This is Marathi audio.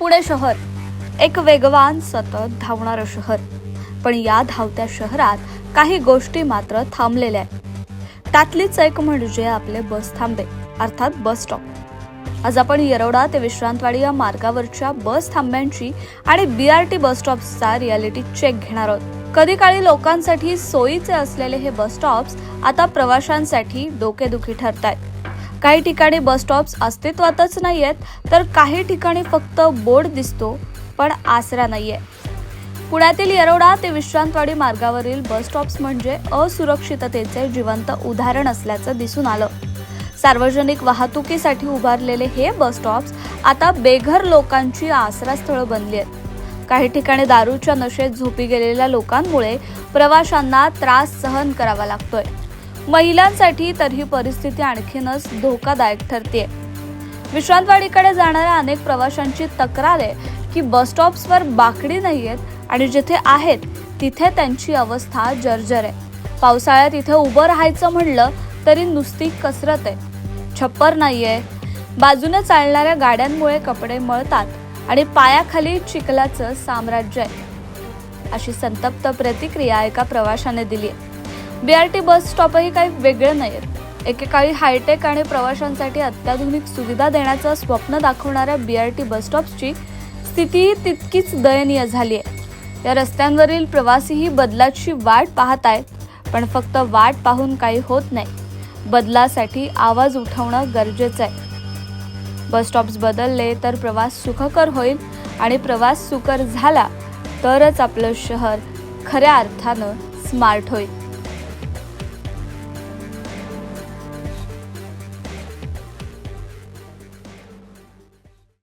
पुणे शहर. एक वेगवान सतत धावणारं शहर. पण या धावत्या शहरात काही गोष्टी मात्र थांबलेल्या आहेत. त्यातलीच एक म्हणजे आपले बस थांबे अर्थात बस स्टॉप आज आपण येरवडा ते विश्रांतवाडी या मार्गावरच्या बस थांब्यांची आणि बी आर टी बस स्टॉप्सचा रियालिटी चेक घेणार आहोत. कधी काळी लोकांसाठी सोयीचे असलेले हे बस स्टॉप्स आता प्रवाशांसाठी डोकेदुखी ठरत आहेत काही ठिकाणी बस स्टॉप्स अस्तित्वातच आहेत तर काही ठिकाणी फक्त बोर्ड दिसतो पण आसरा नाही आहे पुण्यातील येरवडा ते विश्रांतवाडी मार्गावरील बस स्टॉप्स म्हणजे असुरक्षिततेचे जिवंत उदाहरण असल्याचं दिसून आलं. सार्वजनिक वाहतुकीसाठी उभारलेले हे बस स्टॉप्स आता बेघर लोकांची आसरास्थळं बनली आहेत काही ठिकाणी दारूच्या नशेत झोपी गेलेल्या लोकांमुळे प्रवाशांना त्रास सहन करावा लागतोय. महिलांसाठी तर ही परिस्थिती आणखीनच धोकादायक ठरते विश्रांतवाडीकडे जाणाऱ्या अनेक प्रवाशांची तक्रार आहे की बस स्टॉप्सवर बाकडी नाही आहेत आणि जिथे आहेत तिथे त्यांची अवस्था जर्जर आहे. पावसाळ्यात इथे उभं राहायचं म्हणलं तरी नुसती कसरत आहे. छप्पर नाहीये. बाजूने चालणाऱ्या गाड्यांमुळे कपडे मळतात आणि पायाखाली चिखलाचं साम्राज्य आहे. अशी संतप्त प्रतिक्रिया एका प्रवाशाने दिली आहे बी आर टी बस स्टॉपही काही वेगळे नाहीत एकेकाळी हायटेक आणि प्रवाशांसाठी अत्याधुनिक सुविधा देण्याचं स्वप्न दाखवणाऱ्या बी आर टी बस स्टॉप्सची स्थितीही तितकीच दयनीय झाली आहे या रस्त्यांवरील प्रवासीही बदलाची वाट पाहत आहेत पण फक्त वाट पाहून काही होत नाही. बदलासाठी आवाज उठवणं गरजेचं आहे. बस स्टॉप्स बदलले तर प्रवास सुखकर होईल आणि प्रवास सुकर झाला तरच आपलं शहर खऱ्या अर्थानं स्मार्ट होईल.